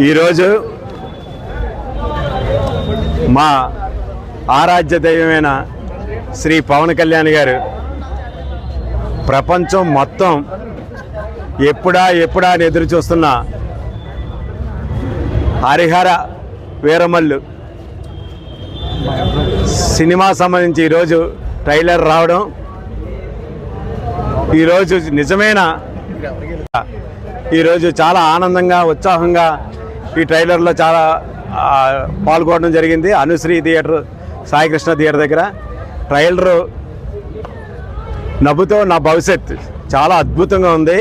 ఈరోజు మా ఆరాధ్య దైవమైన శ్రీ పవన్ కళ్యాణ్ గారు ప్రపంచం మొత్తం ఎప్పుడా ఎప్పుడా అని ఎదురు చూస్తున్న హరిహర వీరమల్లు సినిమా సంబంధించి ఈరోజు ట్రైలర్ రావడం ఈరోజు నిజమైన ఈరోజు చాలా ఆనందంగా ఉత్సాహంగా ఈ ట్రైలర్లో చాలా పాల్గొనడం జరిగింది. అనుశ్రీ థియేటర్ సాయికృష్ణ థియేటర్ దగ్గర. ట్రైలరు నవ్వుతో నా భవిష్యత్ చాలా అద్భుతంగా ఉంది.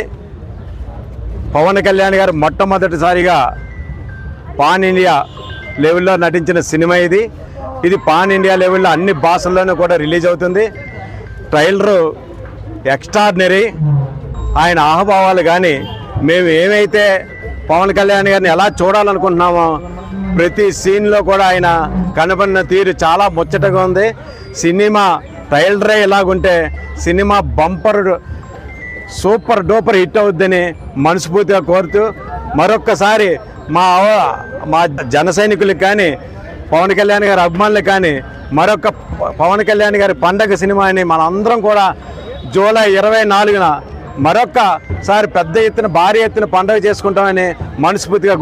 పవన్ కళ్యాణ్ గారు మొట్టమొదటిసారిగా పాన్ ఇండియా లెవెల్లో నటించిన సినిమా ఇది. ఇది పాన్ ఇండియా లెవెల్లో అన్ని భాషల్లోనూ కూడా రిలీజ్ అవుతుంది. Trailer extraordinary. ఆయన ఆహభావాలు కానీ మేము ఏమైతే పవన్ కళ్యాణ్ గారిని ఎలా చూడాలనుకుంటున్నామో ప్రతి సీన్లో కూడా ఆయన కనబడిన తీరు చాలా ముచ్చటగా ఉంది. సినిమా ట్రైలరే ఇలాగుంటే cinema bumper super duper hit అవుద్దని మనస్ఫూర్తిగా కోరుతూ మరొక్కసారి మా మా జన సైనికులకు కానీ పవన్ కళ్యాణ్ గారి అభిమానులకు కానీ మరొక పవన్ కళ్యాణ్ గారి పండగ సినిమాని మనందరం కూడా జూలై ఇరవై నాలుగున మరొక్కసారి పెద్ద ఎత్తున భారీ ఎత్తున పండగ చేసుకుంటామని మనస్ఫూర్తిగా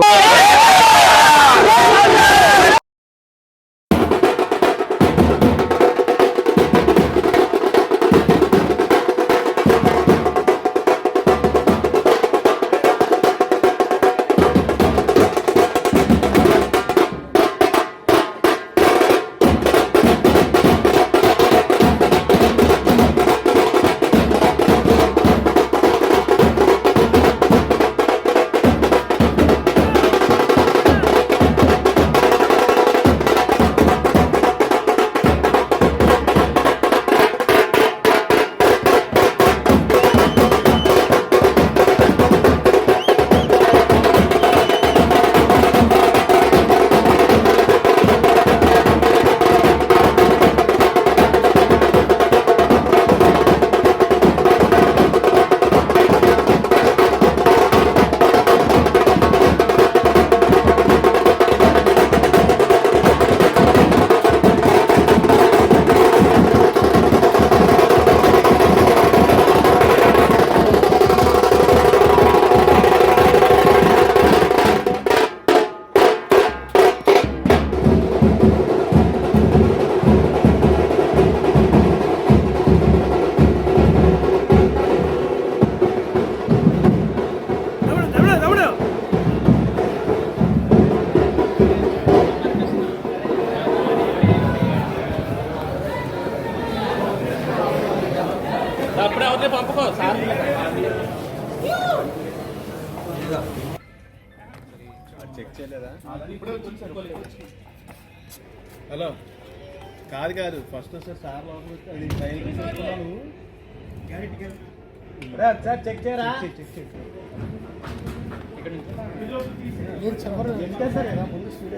హలో. కాదు కాదు ఫస్ట్ వస్తే సార్ వస్తే అది సార్ చెక్ చేయరా? చెక్ చెక్ చెక్ మీరు చెప్పరు. సార్? కదా ముందు స్పీడ్